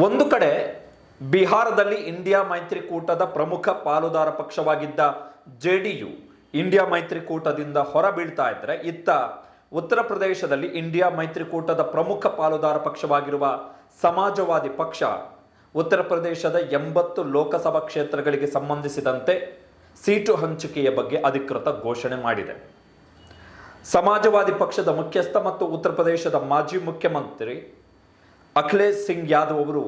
ಒಂದು ಕಡೆ ಬಿಹಾರದಲ್ಲಿ ಇಂಡಿಯಾ ಮೈತ್ರಿಕೂಟದ ಪ್ರಮುಖ ಪಾಲುದಾರ ಪಕ್ಷವಾಗಿದ್ದ ಜೆ ಡಿ ಯು ಇಂಡಿಯಾ ಮೈತ್ರಿಕೂಟದಿಂದ ಹೊರಬೀಳ್ತಾ ಇದ್ರೆ ಇತ್ತ ಉತ್ತರ ಪ್ರದೇಶದಲ್ಲಿ ಇಂಡಿಯಾ ಮೈತ್ರಿಕೂಟದ ಪ್ರಮುಖ ಪಾಲುದಾರ ಪಕ್ಷವಾಗಿರುವ ಸಮಾಜವಾದಿ ಪಕ್ಷ ಉತ್ತರ ಪ್ರದೇಶದ ಎಂಬತ್ತು ಲೋಕಸಭಾ ಕ್ಷೇತ್ರಗಳಿಗೆ ಸಂಬಂಧಿಸಿದಂತೆ ಸೀಟು ಹಂಚಿಕೆಯ ಬಗ್ಗೆ ಅಧಿಕೃತ ಘೋಷಣೆ ಮಾಡಿದೆ. ಸಮಾಜವಾದಿ ಪಕ್ಷದ ಮುಖ್ಯಸ್ಥ ಮತ್ತು ಉತ್ತರ ಪ್ರದೇಶದ ಮಾಜಿ ಮುಖ್ಯಮಂತ್ರಿ ಅಖಿಲೇಶ್ ಸಿಂಗ್ ಯಾದವ್ ಅವರು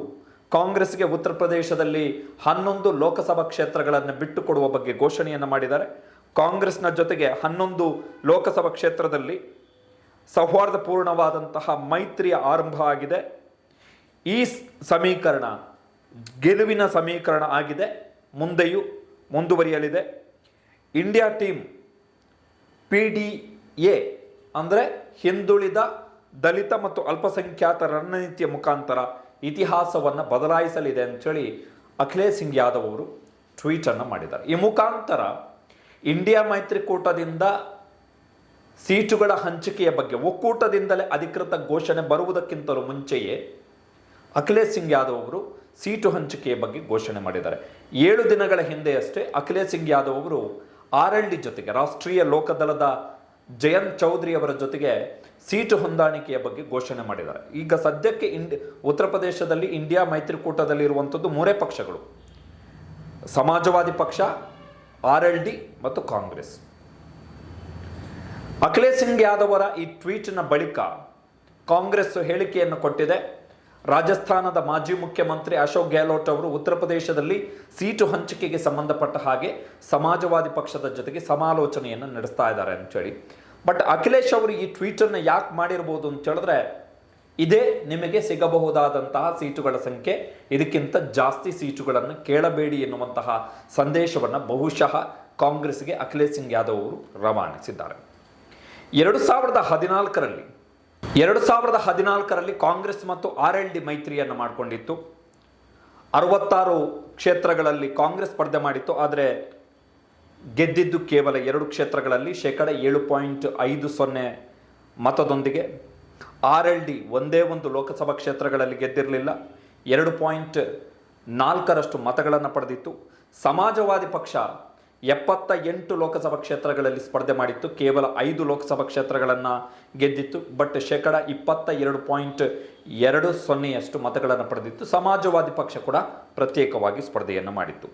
ಕಾಂಗ್ರೆಸ್ಗೆ ಉತ್ತರ ಪ್ರದೇಶದಲ್ಲಿ ಹನ್ನೊಂದು ಲೋಕಸಭಾ ಕ್ಷೇತ್ರಗಳನ್ನು ಬಿಟ್ಟುಕೊಡುವ ಬಗ್ಗೆ ಘೋಷಣೆಯನ್ನು ಮಾಡಿದ್ದಾರೆ. ಕಾಂಗ್ರೆಸ್ನ ಜೊತೆಗೆ ಹನ್ನೊಂದು ಲೋಕಸಭಾ ಕ್ಷೇತ್ರದಲ್ಲಿ ಸೌಹಾರ್ದಪೂರ್ಣವಾದಂತಹ ಮೈತ್ರಿಯ ಆರಂಭ ಆಗಿದೆ. ಈ ಸಮೀಕರಣ ಗೆಲುವಿನ ಸಮೀಕರಣ ಆಗಿದೆ. ಮುಂದೆಯೂ ಮುಂದುವರಿಯಲಿದೆ. India team P D A ಅಂದರೆ ಹಿಂದುಳಿದ ದಲಿತ ಮತ್ತು ಅಲ್ಪಸಂಖ್ಯಾತ ರಣನೀತಿಯ ಮುಖಾಂತರ ಇತಿಹಾಸವನ್ನು ಬದಲಾಯಿಸಲಿದೆ ಅಂತೇಳಿ ಅಖಿಲೇಶ್ ಸಿಂಗ್ ಯಾದವ್ ಅವರು ಟ್ವೀಟನ್ನು ಮಾಡಿದ್ದಾರೆ. ಈ ಮುಖಾಂತರ ಇಂಡಿಯಾ ಮೈತ್ರಿಕೂಟದಿಂದ ಸೀಟುಗಳ ಹಂಚಿಕೆಯ ಬಗ್ಗೆ ಒಕ್ಕೂಟದಿಂದಲೇ ಅಧಿಕೃತ ಘೋಷಣೆ ಬರುವುದಕ್ಕಿಂತಲೂ ಮುಂಚೆಯೇ ಅಖಿಲೇಶ್ ಸಿಂಗ್ ಯಾದವ್ ಅವರು ಸೀಟು ಹಂಚಿಕೆಯ ಬಗ್ಗೆ ಘೋಷಣೆ ಮಾಡಿದ್ದಾರೆ. ಏಳು ದಿನಗಳ ಹಿಂದೆಯಷ್ಟೇ ಅಖಿಲೇಶ್ ಸಿಂಗ್ ಯಾದವ್ ಅವರು ಆರ್ ಜೊತೆಗೆ ರಾಷ್ಟ್ರೀಯ ಲೋಕದಳದ ಜಯಂತ್ ಚೌಧರಿ ಅವರ ಜೊತೆಗೆ ಸೀಟು ಹೊಂದಾಣಿಕೆಯ ಬಗ್ಗೆ ಘೋಷಣೆ ಮಾಡಿದ್ದಾರೆ. ಈಗ ಸದ್ಯಕ್ಕೆ ಇಂಡಿ, ಉತ್ತರ ಪ್ರದೇಶದಲ್ಲಿ ಇಂಡಿಯಾ ಮೈತ್ರಿಕೂಟದಲ್ಲಿ ಇರುವಂಥದ್ದು ಮೂರೇ ಪಕ್ಷಗಳು. ಸಮಾಜವಾದಿ ಪಕ್ಷ, ಆರ್ ಎಲ್ ಡಿ ಮತ್ತು ಕಾಂಗ್ರೆಸ್. ಅಖಿಲೇಶ್ ಸಿಂಗ್ ಯಾದವರ ಈ ಟ್ವೀಟ್ನ ಬಳಿಕ ಕಾಂಗ್ರೆಸ್ ಹೇಳಿಕೆಯನ್ನು ಕೊಟ್ಟಿದೆ. ರಾಜಸ್ಥಾನದ ಮಾಜಿ ಮುಖ್ಯಮಂತ್ರಿ ಅಶೋಕ್ ಗೆಹ್ಲೋಟ್ ಅವರು ಉತ್ತರ ಪ್ರದೇಶದಲ್ಲಿ ಸೀಟು ಹಂಚಿಕೆಗೆ ಸಂಬಂಧಪಟ್ಟ ಹಾಗೆ ಸಮಾಜವಾದಿ ಪಕ್ಷದ ಜೊತೆಗೆ ಸಮಾಲೋಚನೆಯನ್ನು ನಡೆಸ್ತಾ ಇದ್ದಾರೆ ಅಂತೇಳಿ ಬಟ್ ಅಖಿಲೇಶ್ ಅವರು ಈ ಟ್ವೀಟನ್ನು ಯಾಕೆ ಮಾಡಿರ್ಬೋದು ಅಂತ ಹೇಳಿದ್ರೆ, ಇದೇ ನಿಮಗೆ ಸಿಗಬಹುದಾದಂತಹ ಸೀಟುಗಳ ಸಂಖ್ಯೆ, ಇದಕ್ಕಿಂತ ಜಾಸ್ತಿ ಸೀಟುಗಳನ್ನು ಕೇಳಬೇಡಿ ಎನ್ನುವಂತಹ ಸಂದೇಶವನ್ನು ಬಹುಶಃ ಕಾಂಗ್ರೆಸ್ಗೆ ಅಖಿಲೇಶ್ ಸಿಂಗ್ ಯಾದವ್ ಅವರು ರವಾನಿಸಿದ್ದಾರೆ. ಎರಡು ಸಾವಿರದ ಹದಿನಾಲ್ಕರಲ್ಲಿ ಎರಡು ಸಾವಿರದ ಹದಿನಾಲ್ಕರಲ್ಲಿ ಕಾಂಗ್ರೆಸ್ ಮತ್ತು ಆರ್ ಎಲ್ ಡಿ ಮೈತ್ರಿಯನ್ನು ಮಾಡಿಕೊಂಡಿತ್ತು. ಅರವತ್ತಾರು ಕ್ಷೇತ್ರಗಳಲ್ಲಿ ಕಾಂಗ್ರೆಸ್ ಸ್ಪರ್ಧೆ ಮಾಡಿತ್ತು. ಆದರೆ ಗೆದ್ದಿದ್ದು ಕೇವಲ ಎರಡು ಕ್ಷೇತ್ರಗಳಲ್ಲಿ. ಶೇಕಡ ಏಳು ಪಾಯಿಂಟ್ ಐದು ಸೊನ್ನೆ ಮತದೊಂದಿಗೆ ಆರ್ ಎಲ್ ಡಿ ಒಂದೇ ಒಂದು ಲೋಕಸಭಾ ಕ್ಷೇತ್ರಗಳಲ್ಲಿ ಗೆದ್ದಿರಲಿಲ್ಲ. ಎರಡು ಪಾಯಿಂಟ್ ನಾಲ್ಕರಷ್ಟು ಮತಗಳನ್ನು ಪಡೆದಿತ್ತು. ಸಮಾಜವಾದಿ ಪಕ್ಷ ಎಪ್ಪತ್ತ ಎಂಟು ಲೋಕಸಭಾ ಕ್ಷೇತ್ರಗಳಲ್ಲಿ ಸ್ಪರ್ಧೆ ಮಾಡಿತ್ತು. ಕೇವಲ ಐದು ಲೋಕಸಭಾ ಕ್ಷೇತ್ರಗಳನ್ನು ಗೆದ್ದಿತ್ತು. ಬಟ್ ಶೇಕಡ ಇಪ್ಪತ್ತ ಎರಡು ಪಾಯಿಂಟ್ ಎರಡು ಸೊನ್ನೆಯಷ್ಟು ಮತಗಳನ್ನು ಪಡೆದಿತ್ತು. ಸಮಾಜವಾದಿ ಪಕ್ಷ ಕೂಡ ಪ್ರತ್ಯೇಕವಾಗಿ ಸ್ಪರ್ಧೆಯನ್ನು ಮಾಡಿತ್ತು.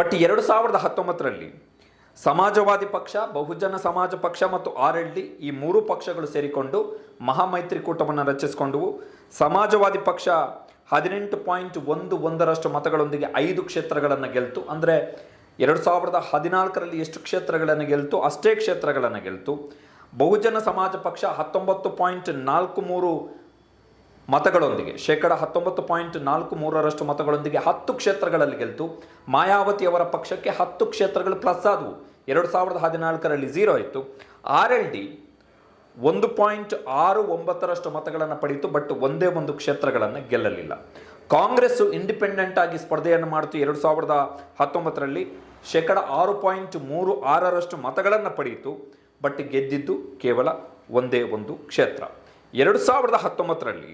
ಬಟ್ ಎರಡು ಸಾವಿರದ ಹತ್ತೊಂಬತ್ತರಲ್ಲಿ ಸಮಾಜವಾದಿ ಪಕ್ಷ, ಬಹುಜನ ಸಮಾಜ ಪಕ್ಷ ಮತ್ತು ಆರ್ ಎಲ್ ಡಿ ಈ ಮೂರು ಪಕ್ಷಗಳು ಸೇರಿಕೊಂಡು ಮಹಾಮೈತ್ರಿಕೂಟವನ್ನು ರಚಿಸಿಕೊಂಡವು. ಸಮಾಜವಾದಿ ಪಕ್ಷ ಹದಿನೆಂಟು ಪಾಯಿಂಟ್ ಒಂದು ಒಂದರಷ್ಟು ಮತಗಳೊಂದಿಗೆ ಐದು ಕ್ಷೇತ್ರಗಳನ್ನು ಗೆಲ್ತು. ಅಂದರೆ ಎರಡು ಸಾವಿರದ ಹದಿನಾಲ್ಕರಲ್ಲಿ ಎಷ್ಟು ಕ್ಷೇತ್ರಗಳನ್ನು ಗೆಲ್ತು, ಅಷ್ಟೇ ಕ್ಷೇತ್ರಗಳನ್ನು ಗೆಲ್ತು. ಬಹುಜನ ಸಮಾಜ ಪಕ್ಷ ಹತ್ತೊಂಬತ್ತು ಪಾಯಿಂಟ್ ನಾಲ್ಕು ಮೂರು ಮತಗಳೊಂದಿಗೆ, ಶೇಕಡ ಹತ್ತೊಂಬತ್ತು ಪಾಯಿಂಟ್ ನಾಲ್ಕು ಮೂರರಷ್ಟು ಮತಗಳೊಂದಿಗೆ ಹತ್ತು ಕ್ಷೇತ್ರಗಳಲ್ಲಿ ಗೆಲ್ತು. ಮಾಯಾವತಿ ಅವರ ಪಕ್ಷಕ್ಕೆ ಹತ್ತು ಕ್ಷೇತ್ರಗಳು ಪ್ಲಸ್ ಆದವು. ಎರಡು ಸಾವಿರದ ಹದಿನಾಲ್ಕರಲ್ಲಿ ಝೀರೋ ಇತ್ತು. ಆರ್ ಎಲ್ ಡಿ ಒಂದು ಪಾಯಿಂಟ್ ಆರು ಒಂಬತ್ತರಷ್ಟು ಮತಗಳನ್ನು ಪಡೆಯಿತು ಬಟ್ ಒಂದೇ ಒಂದು ಕ್ಷೇತ್ರಗಳನ್ನು ಗೆಲ್ಲಲಿಲ್ಲ. ಕಾಂಗ್ರೆಸ್ಸು ಇಂಡಿಪೆಂಡೆಂಟ್ ಆಗಿ ಸ್ಪರ್ಧೆಯನ್ನು ಮಾಡಿತು ಎರಡು ಸಾವಿರದ ಹತ್ತೊಂಬತ್ತರಲ್ಲಿ. ಶೇಕಡ ಆರು ಪಾಯಿಂಟ್ ಮೂರು ಆರರಷ್ಟು ಮತಗಳನ್ನು ಪಡೆಯಿತು. ಬಟ್ ಗೆದ್ದಿದ್ದು ಕೇವಲ ಒಂದೇ ಒಂದು ಕ್ಷೇತ್ರ. ಎರಡು ಸಾವಿರದ ಹತ್ತೊಂಬತ್ತರಲ್ಲಿ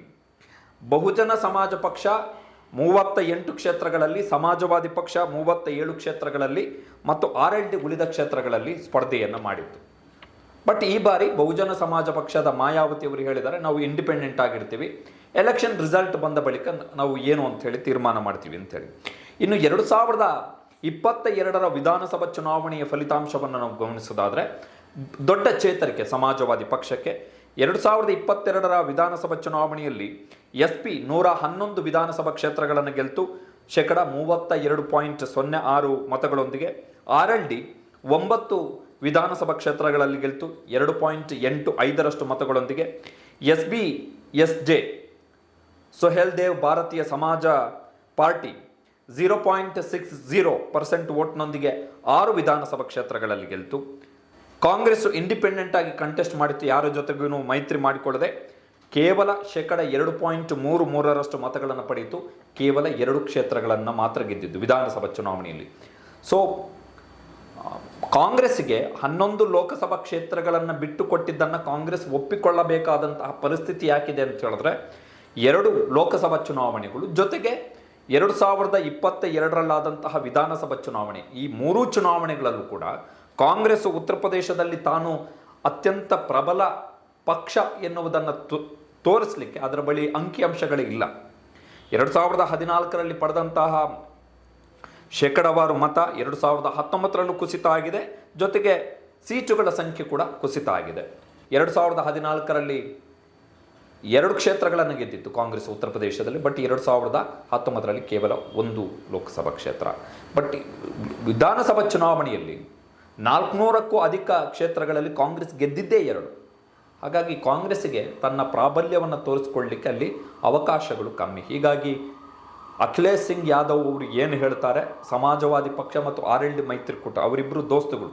ಬಹುಜನ ಸಮಾಜ ಪಕ್ಷ ಮೂವತ್ತ ಎಂಟು ಕ್ಷೇತ್ರಗಳಲ್ಲಿ, ಸಮಾಜವಾದಿ ಪಕ್ಷ ಮೂವತ್ತ ಏಳು ಕ್ಷೇತ್ರಗಳಲ್ಲಿ ಮತ್ತು ಆರ್ ಎಲ್ ಡಿ ಉಳಿದ ಕ್ಷೇತ್ರಗಳಲ್ಲಿ ಸ್ಪರ್ಧೆಯನ್ನು ಮಾಡಿತ್ತು ಬಟ್ ಈ ಬಾರಿ ಬಹುಜನ ಸಮಾಜ ಪಕ್ಷದ ಮಾಯಾವತಿ ಅವರು ಹೇಳಿದರೆ ನಾವು ಇಂಡಿಪೆಂಡೆಂಟ್ ಆಗಿರ್ತೀವಿ. ಎಲೆಕ್ಷನ್ ರಿಸಲ್ಟ್ ಬಂದ ಬಳಿಕ ನಾವು ಏನು ಅಂತ ಹೇಳಿ ತೀರ್ಮಾನ ಮಾಡ್ತೀವಿ ಅಂತೇಳಿ ಇನ್ನು ಎರಡು ಸಾವಿರದ ಇಪ್ಪತ್ತ ಎರಡರ ವಿಧಾನಸಭಾ ಚುನಾವಣೆಯ ಫಲಿತಾಂಶವನ್ನು ನಾವು ಗಮನಿಸೋದಾದರೆ, ದೊಡ್ಡ ಚೇತರಿಕೆ ಸಮಾಜವಾದಿ ಪಕ್ಷಕ್ಕೆ. ಎರಡು ಸಾವಿರದ ಇಪ್ಪತ್ತೆರಡರ ವಿಧಾನಸಭಾ ಚುನಾವಣೆಯಲ್ಲಿ ಎಸ್ ಪಿ ನೂರ ಹನ್ನೊಂದು ವಿಧಾನಸಭಾ ಕ್ಷೇತ್ರಗಳನ್ನು ಗೆಲ್ತು, ಶೇಕಡ ಮೂವತ್ತ ಎರಡು ಪಾಯಿಂಟ್ ಸೊನ್ನೆ ಆರು ಮತಗಳೊಂದಿಗೆ ಆರ್ ಎಲ್ ಡಿ ಒಂಬತ್ತು ವಿಧಾನಸಭಾ ಕ್ಷೇತ್ರಗಳಲ್ಲಿ ಗೆಲ್ತು, ಎರಡು ಪಾಯಿಂಟ್ ಎಂಟು ಐದರಷ್ಟು ಮತಗಳೊಂದಿಗೆ S B S J Sohel Dev Bharatiya Samaj party zero point six zero percent ವೋಟ್ನೊಂದಿಗೆ ಆರು ವಿಧಾನಸಭಾ ಕ್ಷೇತ್ರಗಳಲ್ಲಿ ಗೆಲ್ತು. ಕಾಂಗ್ರೆಸ್ ಇಂಡಿಪೆಂಡೆಂಟ್ ಆಗಿ ಕಂಟೆಸ್ಟ್ ಮಾಡಿತ್ತು. ಯಾರ ಜೊತೆಗೂ ಮೈತ್ರಿ ಮಾಡಿಕೊಳ್ಳದೆ ಕೇವಲ ಶೇಕಡ ಎರಡು ಪಾಯಿಂಟ್ ಮೂರು ಮೂರರಷ್ಟು ಮತಗಳನ್ನು ಪಡೆಯಿತು. ಕೇವಲ ಎರಡು ಕ್ಷೇತ್ರಗಳನ್ನು ಮಾತ್ರ ಗೆದ್ದಿದ್ದು ವಿಧಾನಸಭಾ ಚುನಾವಣೆಯಲ್ಲಿ. ಸೊ ಕಾಂಗ್ರೆಸ್ಗೆ ಹನ್ನೊಂದು ಲೋಕಸಭಾ ಕ್ಷೇತ್ರಗಳನ್ನು ಬಿಟ್ಟುಕೊಟ್ಟಿದ್ದನ್ನು ಕಾಂಗ್ರೆಸ್ ಒಪ್ಪಿಕೊಳ್ಳಬೇಕಾದಂತಹ ಪರಿಸ್ಥಿತಿ ಯಾಕಿದೆ ಅಂತ ಹೇಳಿದ್ರೆ ಎರಡು ಲೋಕಸಭಾ ಚುನಾವಣೆಗಳು ಜೊತೆಗೆ ಎರಡು ಸಾವಿರದ ಇಪ್ಪತ್ತ ಎರಡರಲ್ಲಾದಂತಹ ವಿಧಾನಸಭಾ ಚುನಾವಣೆ, ಈ ಮೂರೂ ಚುನಾವಣೆಗಳಲ್ಲೂ ಕೂಡ ಕಾಂಗ್ರೆಸ್ ಉತ್ತರ ಪ್ರದೇಶದಲ್ಲಿ ತಾನು ಅತ್ಯಂತ ಪ್ರಬಲ ಪಕ್ಷ ಎನ್ನುವುದನ್ನು ತೋರಿಸಲಿಕ್ಕೆ ಅದರ ಬಳಿ ಅಂಕಿಅಂಶಗಳೇ ಇಲ್ಲ. ಎರಡು ಸಾವಿರದ ಹದಿನಾಲ್ಕರಲ್ಲಿ ಪಡೆದಂತಹ ಶೇಕಡಾವಾರು ಮತ ಎರಡು ಸಾವಿರದ ಹತ್ತೊಂಬತ್ತರಲ್ಲೂ ಕುಸಿತ ಆಗಿದೆ, ಜೊತೆಗೆ ಸೀಟುಗಳ ಸಂಖ್ಯೆ ಕೂಡ ಕುಸಿತ ಆಗಿದೆ. ಎರಡು ಸಾವಿರದ ಹದಿನಾಲ್ಕರಲ್ಲಿ ಎರಡು ಕ್ಷೇತ್ರಗಳನ್ನು ಗೆದ್ದಿತ್ತು ಕಾಂಗ್ರೆಸ್ ಉತ್ತರ ಪ್ರದೇಶದಲ್ಲಿ, ಬಟ್ ಎರಡು ಸಾವಿರದ ಹತ್ತೊಂಬತ್ತರಲ್ಲಿ ಕೇವಲ ಒಂದು ಲೋಕಸಭಾ ಕ್ಷೇತ್ರ. ಬಟ್ ವಿಧಾನಸಭಾ ಚುನಾವಣೆಯಲ್ಲಿ ನಾಲ್ಕುನೂರಕ್ಕೂ ಅಧಿಕ ಕ್ಷೇತ್ರಗಳಲ್ಲಿ ಕಾಂಗ್ರೆಸ್ ಗೆದ್ದಿದ್ದೇ ಎರಡು. ಹಾಗಾಗಿ ಕಾಂಗ್ರೆಸ್ಗೆ ತನ್ನ ಪ್ರಾಬಲ್ಯವನ್ನು ತೋರಿಸ್ಕೊಳ್ಳಿಕ್ಕೆ ಅಲ್ಲಿ ಅವಕಾಶಗಳು ಕಮ್ಮಿ. ಹೀಗಾಗಿ ಅಖಿಲೇಶ್ ಸಿಂಗ್ ಯಾದವ್ ಅವರು ಏನು ಹೇಳ್ತಾರೆ, ಸಮಾಜವಾದಿ ಪಕ್ಷ ಮತ್ತು ಆರ್ ಎಲ್ ಡಿ ಮೈತ್ರಿಕೂಟ ಅವರಿಬ್ಬರು ದೋಸ್ತುಗಳು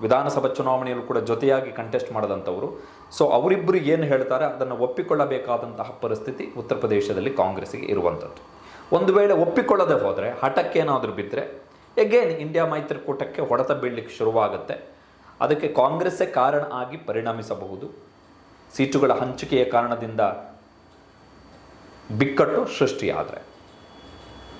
ವಿಧಾನಸಭಾ ಚುನಾವಣೆಯಲ್ಲೂ ಕೂಡ ಜೊತೆಯಾಗಿ ಕಂಟೆಸ್ಟ್ ಮಾಡಿದಂಥವರು. ಸೊ ಅವರಿಬ್ಬರು ಏನು ಹೇಳ್ತಾರೆ, ಅದನ್ನು ಒಪ್ಪಿಕೊಳ್ಳಬೇಕಾದಂತಹ ಪರಿಸ್ಥಿತಿ ಉತ್ತರ ಪ್ರದೇಶದಲ್ಲಿ ಕಾಂಗ್ರೆಸ್ಸಿಗೆ ಇರುವಂಥದ್ದು. ಒಂದು ವೇಳೆ ಒಪ್ಪಿಕೊಳ್ಳದೆ ಹೋದರೆ ಹಠಕ್ಕೇನಾದರೂ ಬಿದ್ದರೆ ಎಗೇನ್ ಇಂಡಿಯಾ ಮೈತ್ರಿಕೂಟಕ್ಕೆ ಹೊಡೆತ ಬೀಳಲಿಕ್ಕೆ ಶುರುವಾಗುತ್ತೆ. ಅದಕ್ಕೆ ಕಾಂಗ್ರೆಸ್ಸೇ ಕಾರಣ ಆಗಿ ಪರಿಣಮಿಸಬಹುದು. ಸೀಟುಗಳ ಹಂಚಿಕೆಯ ಕಾರಣದಿಂದ ಬಿಕ್ಕಟ್ಟು ಸೃಷ್ಟಿಯಾದರೆ.